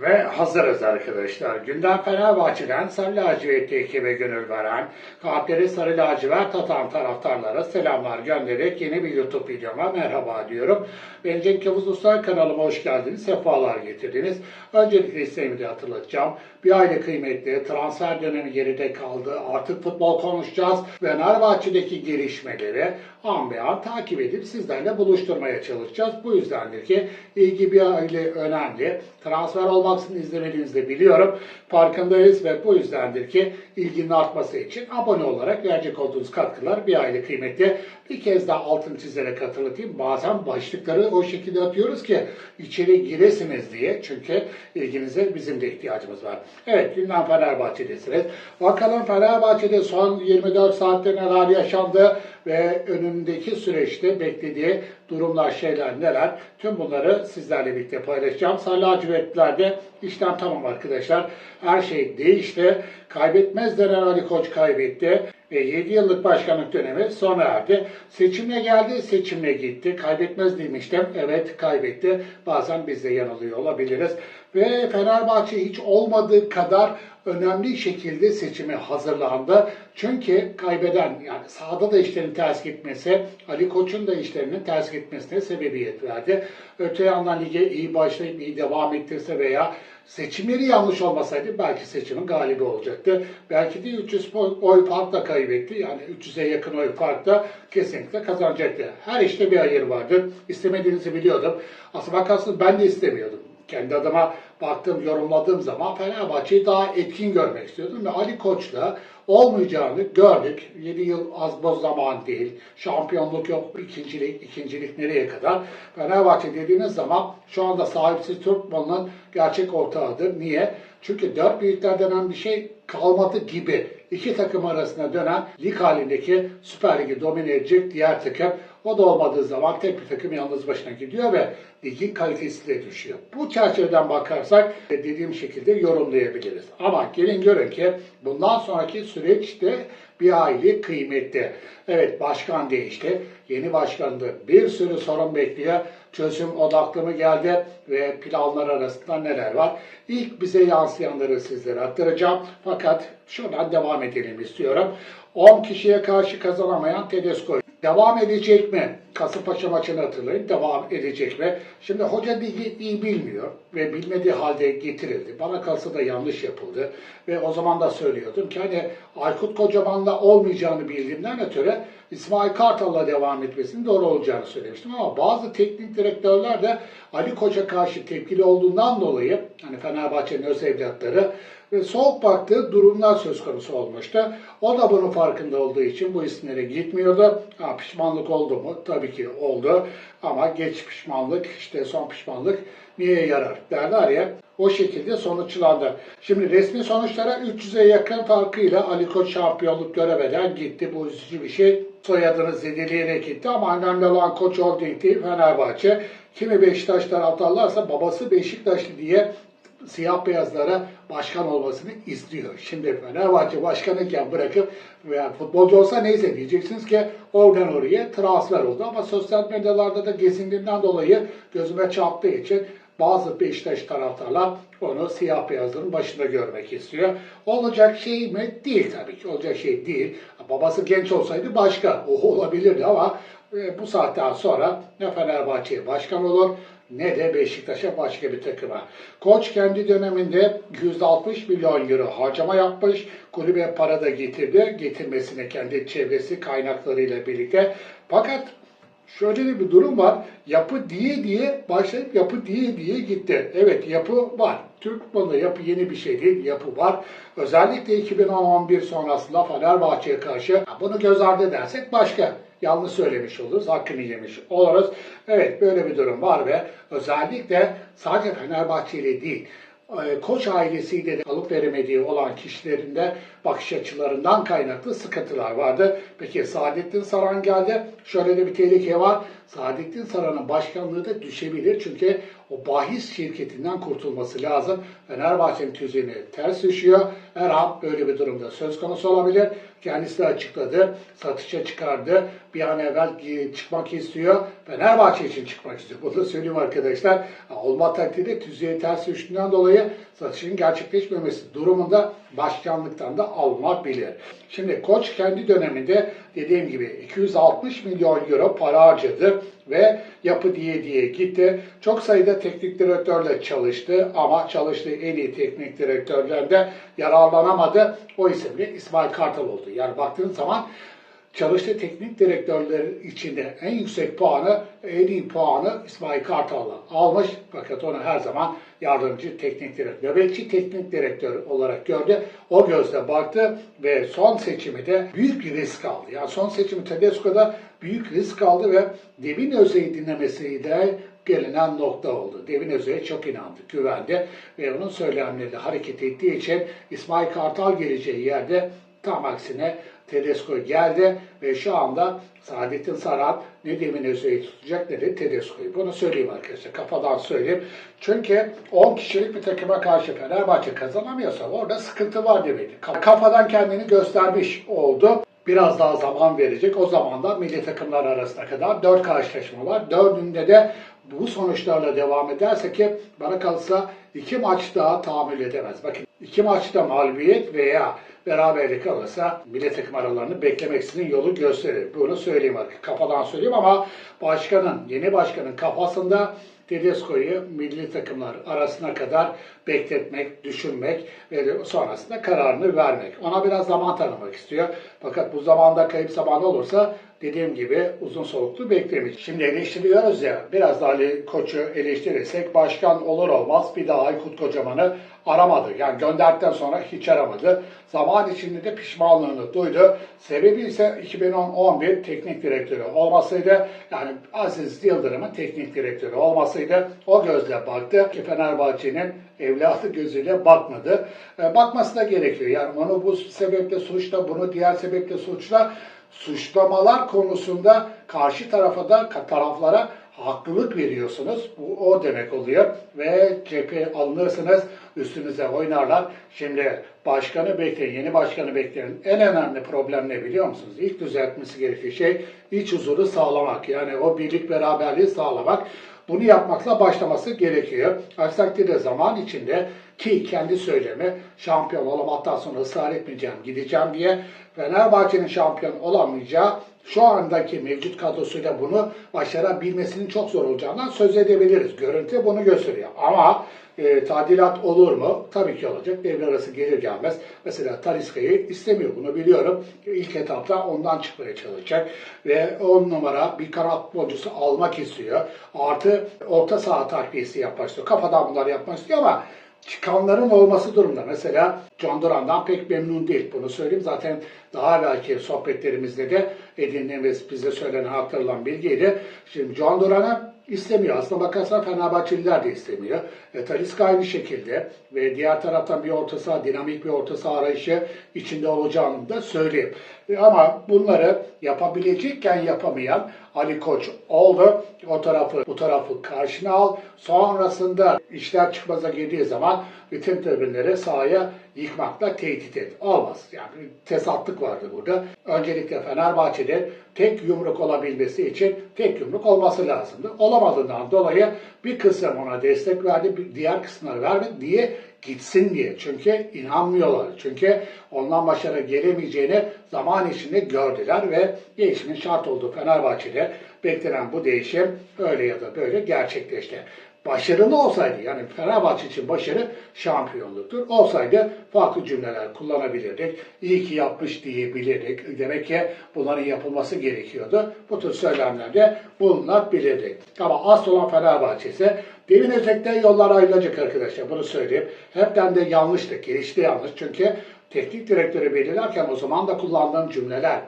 Ve hazırız arkadaşlar. Gündem Fenerbahçe'den Sarı Lacivertli ekibe gönül veren, kalpleri Sarı Lacivert atan taraftarlara selamlar göndererek yeni bir YouTube videoma merhaba diyorum. Ben Cenk Yavuz Usta kanalıma hoş geldiniz, sefalar getirdiniz. Öncelikle isteğimi de hatırlatacağım. Bir aile kıymetli, transfer dönemi geride kaldı. Artık futbol konuşacağız. Fenerbahçe'deki gelişmeleri an be an takip edip sizlerle buluşturmaya çalışacağız. Bu yüzdendir ki ilgi bir aile önemli. Transfer olmaksızın izlemediğinizi biliyorum. Farkındayız ve bu yüzdendir ki ilginin artması için abone olarak verecek olduğunuz katkılar bir aile kıymetli. Bir kez daha altını çizerek hatırlatayım. Bazen başlıkları o şekilde atıyoruz ki içeri giresiniz diye. Çünkü ilginize bizim de ihtiyacımız var. Evet gündem Fenerbahçe'desiniz. Bakalım Fenerbahçe'de son 24 saatte neler yaşandı ve önündeki süreçte beklediği durumlar, şeyler neler? Tüm bunları sizlerle birlikte paylaşacağım. Sarı lacivertlerde işlem tamam arkadaşlar. Her şey değişti. Kaybetmez denen Ali Koç kaybetti. Ve 7 yıllık başkanlık dönemi sona erdi. Seçimle geldi, seçimle gitti. Kaybetmez demiştim. Evet kaybetti. Bazen biz de yanılıyor olabiliriz. Ve Fenerbahçe hiç olmadığı kadar önemli şekilde seçime hazırlandı. Çünkü kaybeden yani sahada da işlerin ters gitmesi, Ali Koç'un da işlerinin ters gitmesine sebebiyet verdi. Öte yandan lige iyi başlayıp iyi devam ettirse veya seçimleri yanlış olmasaydı belki seçimin galibi olacaktı. Belki de 300 oy farkla kaybetti. Yani 300'e yakın oy farkla kesinlikle kazanacaktı. Her işte bir hayır vardı. İstemediğinizi biliyordum. Aslında bakarsınız ben de istemiyordum kendi adıma baktığım, yorumladığım zaman Fenerbahçe'yi daha etkin görmek istiyordum ve Ali Koç'la olmayacağını gördük. 7 yıl az boz zaman değil. Şampiyonluk yok. ikincilik, ikincilik nereye kadar? Fenerbahçe dediğiniz zaman şu anda sahipsiz Türk gerçek ortağıdır. Niye? Çünkü dört büyükler denen bir şey kalmadı gibi. İki takım arasında dönen lig halindeki Süper Ligi domine edecek diğer takım o da olmadığı zaman tek bir takım yalnız başına gidiyor ve ligin kalitesi de düşüyor. Bu çerçeveden bakarsak dediğim şekilde yorumlayabiliriz. Ama gelin görün ki bundan sonraki süreçte bir aile kıymetli. Evet başkan değişti. Yeni başkandı. Bir sürü sorun bekliyor. Çözüm odaklı mı geldi ve planlar arasında neler var? İlk bize yansıyanları sizlere aktaracağım. Fakat şuradan devam edelim istiyorum. 10 kişiye karşı kazanamayan Tedesco devam edecek mi? Kasımpaşa maçını hatırlayın. Devam edecek mi? Şimdi hoca ligi iyi bilmiyor ve bilmediği halde getirildi. Bana kalsa da yanlış yapıldı. Ve o zaman da söylüyordum ki hani Aykut Kocaman'la olmayacağını bildiğimden ötürü İsmail Kartal'la devam etmesinin doğru olacağını söylemiştim. Ama bazı teknik direktörler de Ali Koç'a karşı tepkili olduğundan dolayı hani Fenerbahçe'nin öz evlatları soğuk baktığı durumlar söz konusu olmuştu. O da bunun farkında olduğu için bu isimlere gitmiyordu. Ha, pişmanlık oldu mu? Tabii ki oldu. Ama geç pişmanlık, işte son pişmanlık niye yarar derler ya. O şekilde sonuçlandı. Şimdi resmi sonuçlara 300'e yakın farkıyla Ali Koç şampiyonluk göremeden gitti. Bu üzücü bir şey. Soyadını zedeleyerek gitti ama önemli olan Koç Holding Fenerbahçe. Kimi Beşiktaş taraftarlarsa babası Beşiktaşlı diye siyah beyazlara başkan olmasını istiyor. Şimdi Fenerbahçe başkanıyken bırakıp veya futbolcu olsa neyse diyeceksiniz ki oradan oraya transfer oldu. Ama sosyal medyalarda da gezindiğinden dolayı gözüme çarptığı için bazı Beşiktaş taraftarlar onu siyah beyazların başında görmek istiyor. Olacak şey mi? Değil tabii ki. Olacak şey değil. Babası genç olsaydı başka. O olabilirdi ama e, bu saatten sonra ne Fenerbahçe'ye başkan olur ne de Beşiktaş'a başka bir takıma. Koç kendi döneminde 160 milyon euro harcama yapmış. Kulübe para da getirdi. Getirmesine kendi çevresi kaynaklarıyla birlikte. Fakat şöyle de bir durum var. Yapı diye diye başlayıp yapı diye diye gitti. Evet yapı var. Türk futbolunda yapı yeni bir şey değil. Yapı var. Özellikle 2011 sonrasında Fenerbahçe'ye karşı bunu göz ardı edersek başka yanlış söylemiş oluruz, hakkını yemiş oluruz. Evet böyle bir durum var ve özellikle sadece Fenerbahçe ile değil, Koç ailesiyle de alıp veremediği olan kişilerin de bakış açılarından kaynaklı sıkıntılar vardı. Peki Saadettin Saran geldi. Şöyle de bir tehlike var. Saadettin Saran'ın başkanlığı da düşebilir. Çünkü o bahis şirketinden kurtulması lazım. Fenerbahçe'nin tüzüğüne ters düşüyor. Her an böyle bir durumda söz konusu olabilir. Kendisi de açıkladı. Satışa çıkardı. Bir an evvel çıkmak istiyor. Fenerbahçe için çıkmak istiyor. Bunu da söyleyeyim arkadaşlar. Olma takdirde tüzüğe ters düştüğünden dolayı satışın gerçekleşmemesi durumunda başkanlıktan da alınabilir. Şimdi koç kendi döneminde dediğim gibi 260 milyon euro para harcadı ve yapı diye diye gitti. Çok sayıda teknik direktörle çalıştı ama çalıştığı en iyi teknik direktörlerden yararlanamadı. O isim de İsmail Kartal oldu. Yani baktığın zaman çalıştığı teknik direktörler içinde en yüksek puanı, en iyi puanı İsmail Kartal'la almış. Fakat onu her zaman yardımcı teknik direktör, nöbetçi teknik direktör olarak gördü. O gözle baktı ve son seçimi de büyük bir risk aldı. Yani son seçimi Tedesco'da büyük risk aldı ve Devin Özey'i dinlemesiyle gelinen nokta oldu. Devin Özey'e çok inandı, güvendi ve onun söylemleriyle hareket ettiği için İsmail Kartal geleceği yerde tam aksine Tedesco geldi ve şu anda Saadettin Saran ne Demin Özey'i tutacak ne de Tedesco'yu. Bunu söyleyeyim arkadaşlar. Kafadan söyleyeyim. Çünkü 10 kişilik bir takıma karşı Fenerbahçe kazanamıyorsa orada sıkıntı var demektir. Kafadan kendini göstermiş oldu. Biraz daha zaman verecek. O zaman da milli takımlar arasına kadar 4 karşılaşma var. Dördünde de bu sonuçlarla devam ederse ki bana kalırsa iki maç daha tahammül edemez. Bakın iki maçta mağlubiyet veya beraberlik alırsa milli takım aralarını beklemeksizin yolu gösterir. Bunu söyleyeyim artık. Kafadan söyleyeyim ama başkanın, yeni başkanın kafasında Tedesco'yu milli takımlar arasına kadar bekletmek, düşünmek ve sonrasında kararını vermek. Ona biraz zaman tanımak istiyor. Fakat bu zamanda kayıp zaman olursa dediğim gibi uzun soluklu beklemiş. Şimdi eleştiriyoruz ya, biraz daha Ali Koç'u eleştirirsek başkan olur olmaz bir daha Aykut Kocaman'ı aramadı. Yani gönderdikten sonra hiç aramadı. Zaman içinde de pişmanlığını duydu. Sebebi ise 2010-11 teknik direktörü olmasıydı. Yani Aziz Yıldırım'ın teknik direktörü olmasıydı. O gözle baktı ki Fenerbahçe'nin evladı gözüyle bakmadı. E, bakması da gerekiyor. Yani onu bu sebeple suçla, bunu diğer sebeple suçla suçlamalar konusunda karşı tarafa da taraflara haklılık veriyorsunuz. Bu o demek oluyor. Ve cephe alınırsınız, üstünüze oynarlar. Şimdi başkanı bekleyin, yeni başkanı bekleyin. En önemli problem ne biliyor musunuz? İlk düzeltmesi gerektiği şey iç huzuru sağlamak. Yani o birlik beraberliği sağlamak. Bunu yapmakla başlaması gerekiyor. Aksi takdirde zaman içinde ki kendi söylemi şampiyon olamaktan sonra ısrar etmeyeceğim, gideceğim diye Fenerbahçe'nin şampiyon olamayacağı şu andaki mevcut kadrosuyla bunu başarabilmesinin çok zor olacağından söz edebiliriz. Görüntü bunu gösteriyor. Ama e, tadilat olur mu? Tabii ki olacak. Devre arası gelir gelmez. Mesela Taliska'yı istemiyor. Bunu biliyorum. İlk etapta ondan çıkmaya çalışacak. Ve 10 numara bir kanat futbolcusu almak istiyor. Artı orta saha takviyesi yapmak istiyor. Kafadan bunlar yapmak istiyor ama çıkanların olması durumda. Mesela John Duran'dan pek memnun değil. Bunu söyleyeyim. Zaten daha belki sohbetlerimizde de edindiğimiz, bize söylenen, aktarılan bilgiydi. Şimdi John Duran'ı istemiyor. Aslında bakarsan Fenerbahçeliler de istemiyor. E, Talisca aynı şekilde ve diğer taraftan bir orta saha, dinamik bir orta saha arayışı içinde olacağını da söyleyeyim. E, ama bunları yapabilecekken yapamayan Ali Koç oldu. O tarafı, bu tarafı karşına al. Sonrasında işler çıkmaza girdiği zaman bütün tribünleri sahaya yıkmakla tehdit et. Olmaz. Yani tesatlık vardı burada. Öncelikle Fenerbahçe'de tek yumruk olabilmesi için tek yumruk olması lazımdı. Olamadığından dolayı bir kısım ona destek verdi, bir diğer kısımları vermedi diye gitsin diye. Çünkü inanmıyorlar. Çünkü ondan başarı gelemeyeceğini zaman içinde gördüler ve değişimin şart olduğu Fenerbahçe'de beklenen bu değişim öyle ya da böyle gerçekleşti. Başarılı olsaydı yani Fenerbahçe için başarı şampiyonluktur. Olsaydı farklı cümleler kullanabilirdik. İyi ki yapmış diyebilirdik. Demek ki bunların yapılması gerekiyordu. Bu tür söylemlerde bulunabilirdik. Ama asıl olan Fenerbahçe ise Devin Özek'te yollar ayrılacak arkadaşlar. Bunu söyleyeyim. Hepten de yanlıştı. Gelişti yanlış. Çünkü teknik direktörü belirlerken o zaman da kullandığım cümleler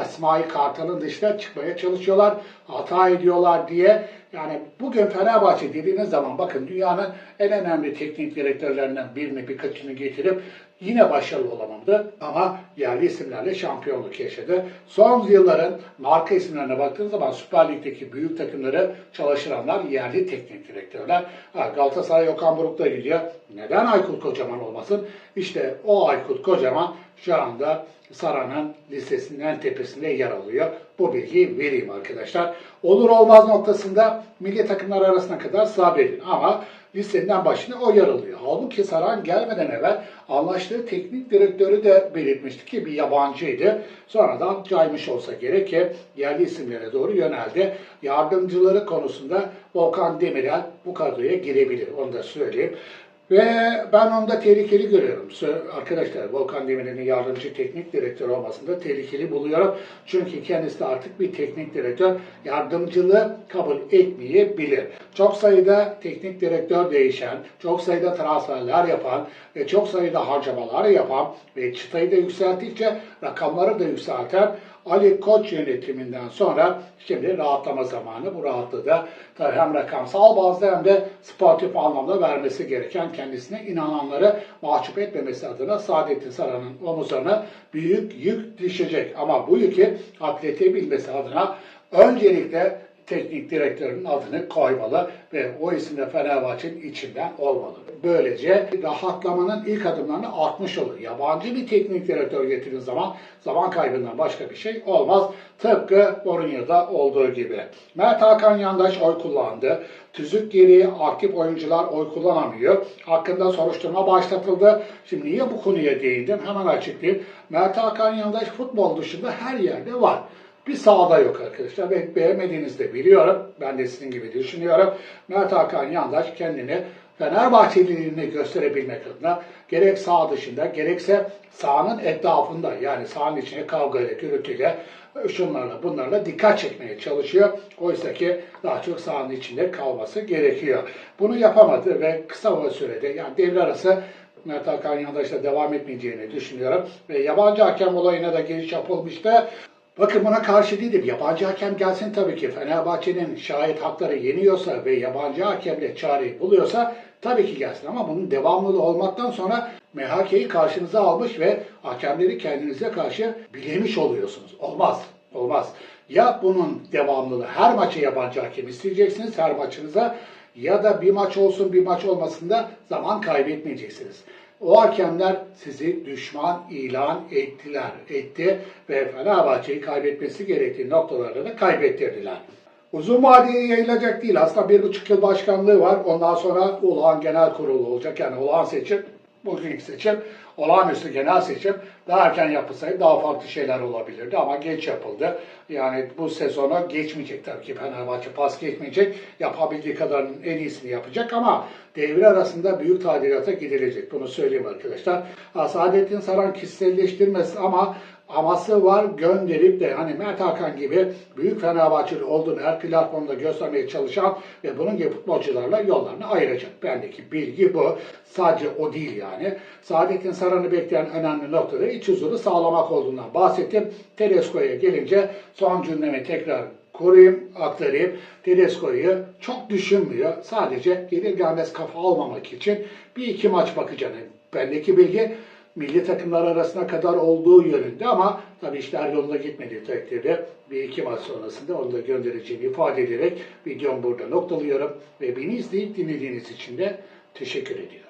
İsmail Kartal'ın dışına çıkmaya çalışıyorlar, hata ediyorlar diye. Yani bugün Fenerbahçe dediğiniz zaman bakın dünyanın en önemli teknik direktörlerinden birini birkaçını getirip yine başarılı olamadı ama yerli isimlerle şampiyonluk yaşadı. Son yılların marka isimlerine baktığınız zaman Süper Lig'deki büyük takımları çalıştıranlar yerli teknik direktörler. Galatasaray Okan Buruk'ta gidiyor. Neden Aykut Kocaman olmasın? İşte o Aykut Kocaman şu anda Sara'nın listesinin tepesinde yer alıyor. Bu bilgiyi vereyim arkadaşlar. Olur olmaz noktasında milli takımlar arasına kadar sabredin ama listenin başında o yer alıyor. Halbuki Saran gelmeden evvel anlaştığı teknik direktörü de belirtmişti ki bir yabancıydı. Sonradan caymış olsa gerek ki yerli isimlere doğru yöneldi. Yardımcıları konusunda Volkan Demirel bu kadroya girebilir. Onu da söyleyeyim. Ve ben onu da tehlikeli görüyorum. Arkadaşlar Volkan Demirel'in yardımcı teknik direktör olmasını da tehlikeli buluyorum. Çünkü kendisi de artık bir teknik direktör. Yardımcılığı kabul etmeyebilir. Çok sayıda teknik direktör değişen, çok sayıda transferler yapan ve çok sayıda harcamalar yapan ve çıtayı da yükselttikçe rakamları da yükselten Ali Koç yönetiminden sonra şimdi rahatlama zamanı. Bu rahatlığı da hem rakamsal bazda hem de sportif anlamda vermesi gereken kendisine inananları mahcup etmemesi adına Saadettin Saran'ın omuzlarına büyük yük düşecek. Ama bu yükü hafifletebilmesi adına öncelikle teknik direktörün adını koymalı ve o isim de Fenerbahçe'nin içinden olmalı. Böylece rahatlamanın ilk adımlarını atmış olur. Yabancı bir teknik direktör getirdiğiniz zaman zaman kaybından başka bir şey olmaz. Tıpkı Mourinho'da olduğu gibi. Mert Hakan Yandaş oy kullandı. Tüzük geriye aktif oyuncular oy kullanamıyor. Hakkında soruşturma başlatıldı. Şimdi niye bu konuya değindim? Hemen açıklayayım. Mert Hakan Yandaş futbol dışında her yerde var. Bir sahada yok arkadaşlar. Ve beğenmediğinizi de biliyorum. Ben de sizin gibi düşünüyorum. Mert Hakan Yandaş kendini Fenerbahçeliliğini gösterebilmek adına gerek sağ dışında gerekse sahanın etrafında yani sahanın içine kavgayla, gürültüyle, şunlarla bunlarla dikkat çekmeye çalışıyor. Oysa ki daha çok sahanın içinde kalması gerekiyor. Bunu yapamadı ve kısa bir sürede yani devre arası Mert Hakan Yandaş'la devam etmeyeceğini düşünüyorum. Ve yabancı hakem olayına da giriş yapılmıştı. Bakın buna karşı değilim. Yabancı hakem gelsin tabii ki. Fenerbahçe'nin şahit hakları yeniyorsa ve yabancı hakemle çareyi buluyorsa tabii ki gelsin. Ama bunun devamlılığı olmaktan sonra MHK'yi karşınıza almış ve hakemleri kendinize karşı bilemiş oluyorsunuz. Olmaz. Olmaz. Ya bunun devamlılığı her maça yabancı hakem isteyeceksiniz her maçınıza ya da bir maç olsun bir maç olmasın da zaman kaybetmeyeceksiniz. O hakemler sizi düşman ilan ettiler, etti ve Fenerbahçe'yi kaybetmesi gerektiği noktalarda da kaybettirdiler. Uzun vadeye yayılacak değil. Aslında bir buçuk yıl başkanlığı var. Ondan sonra olağan genel kurulu olacak. Yani olağan seçim, bugünkü seçim, olağanüstü genel seçim daha erken yapılsaydı daha farklı şeyler olabilirdi ama geç yapıldı. Yani bu sezonu geçmeyecek tabii ki Fenerbahçe pas geçmeyecek. Yapabildiği kadarının en iyisini yapacak ama devre arasında büyük tadilata gidilecek. Bunu söyleyeyim arkadaşlar. Saadettin Saran kişiselleştirmez ama aması var gönderip de hani Mert Hakan gibi büyük Fenerbahçeli olduğunu her platformda göstermeye çalışan ve bunun gibi futbolcularla yollarını ayıracak. Bendeki bilgi bu. Sadece o değil yani. Saadettin Saran'ı bekleyen önemli noktada iç huzuru sağlamak olduğundan bahsettim. Tedesco'ya gelince son cümlemi tekrar koruyayım, aktarayım. Tedesco'yu çok düşünmüyor. Sadece gelir gelmez kafa almamak için bir iki maç bakacağını. Bendeki bilgi milli takımlar arasına kadar olduğu yönünde ama tabii işler yolunda gitmediği takdirde bir iki maç sonrasında onu da göndereceğimi ifade ederek videomu burada noktalıyorum ve beni izleyip dinlediğiniz için de teşekkür ediyorum.